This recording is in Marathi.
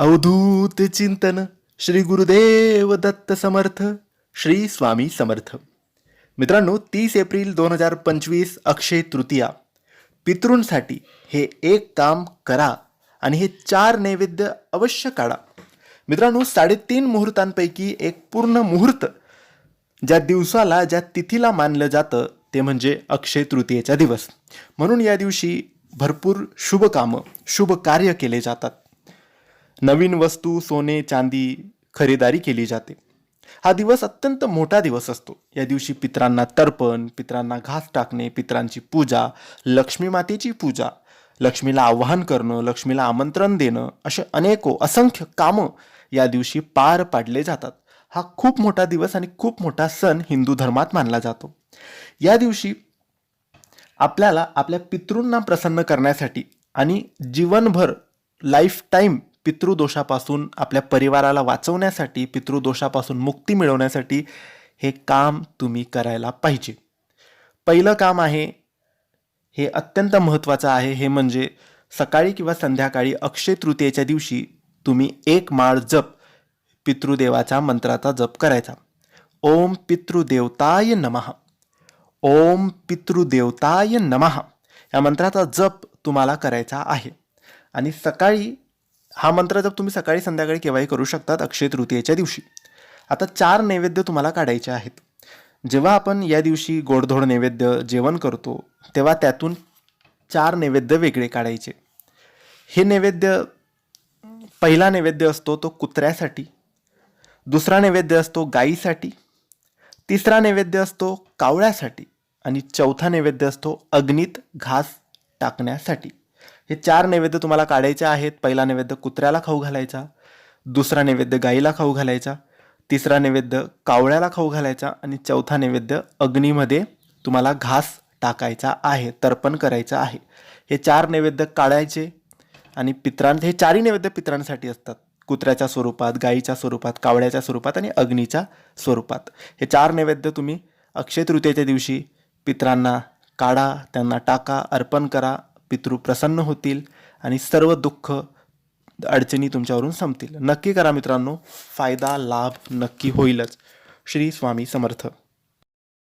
अवधूत चिंतन श्री गुरुदेव दत्त समर्थ श्री स्वामी समर्थ. मित्रांनो तीस एप्रिल दोन हजार पंचवीस अक्षय तृतीया. पितृंसाठी हे एक काम करा आणि हे चार नैवेद्य अवश्य काढा. मित्रांनो साडेतीन मुहूर्तांपैकी एक पूर्ण मुहूर्त ज्या दिवसाला ज्या तिथीला मानलं जातं ते म्हणजे अक्षय तृतीयेचा दिवस. म्हणून या दिवशी भरपूर शुभ कामं शुभ कार्य केले जातात. नवीन वस्तू सोने चांदी खरेदारी केली जाते. हा दिवस अत्यंत मोठा दिवस असतो. या दिवशी पित्रांना तर्पण पित्रांना घास टाकणे पित्रांची पूजा लक्ष्मी मातेची पूजा लक्ष्मीला आवाहन करणं लक्ष्मीला आमंत्रण देणं असे अनेको असंख्य कामं या दिवशी पार पाडले जातात. हा खूप मोठा दिवस आणि खूप मोठा सण हिंदू धर्मात मानला जातो. या दिवशी आपल्याला आपल्या पितृंना प्रसन्न करण्यासाठी आणि जीवनभर लाईफ टाईम पितृदोषापासून आपल्या परिवाराला वाचवण्यासाठी पितृदोषापासून मुक्ती मिळवण्यासाठी हे काम तुम्ही करायला पाहिजे. पहिलं काम आहे हे अत्यंत महत्त्वाचं आहे हे म्हणजे सकाळी किंवा संध्याकाळी अक्षय तृतीयेच्या दिवशी तुम्ही एक माळ जप पितृदेवाच्या मंत्राचा जप करायचा. ओम पितृदेवताय नमः. ओम पितृदेवताय नमः. या मंत्राचा जप तुम्हाला करायचा आहे. आणि सकाळी हा मंत्र जप तुम्ही सकाळी संध्याकाळी केव्हाही करू शकतात अक्षय तृतीयेच्या दिवशी. आता चार नैवेद्य तुम्हाला काढायचे आहेत. जेव्हा आपण या दिवशी गोडधोड नैवेद्य जेवण करतो तेव्हा त्यातून चार नैवेद्य वेगळे काढायचे. हे नैवेद्य पहिला नैवेद्य असतो तो कुत्र्यासाठी दुसरा नैवेद्य असतो गाईसाठी तिसरा नैवेद्य असतो कावळ्यासाठी आणि चौथा नैवेद्य असतो अग्नीत घास टाकण्यासाठी. हे चार नैवेद्य तुम्हाला काढायचे आहेत. पहिला नैवेद्य कुत्र्याला खाऊ घालायचा. दुसरा नैवेद्य गाईला खाऊ घालायचा. तिसरा नैवेद्य कावळ्याला खाऊ घालायचा. आणि चौथा नैवेद्य अग्नीमध्ये तुम्हाला घास टाकायचा आहे तर्पण करायचं आहे. हे चार नैवेद्य काढायचे. आणि पित्रां हे चारही नैवेद्य पित्रांसाठी असतात. कुत्र्याच्या स्वरूपात गाईच्या स्वरूपात कावळ्याच्या स्वरूपात आणि अग्नीच्या स्वरूपात. हे चार नैवेद्य तुम्ही अक्षय तृतीयेच्या दिवशी पित्रांना काढा त्यांना टाका अर्पण करा. पितृ प्रसन्न होतील आणि सर्व दुःख अडचणी तुमच्यावरून संपतील. नक्की करा मित्रांनो फायदा लाभ नक्की होईलच. श्री स्वामी समर्थ.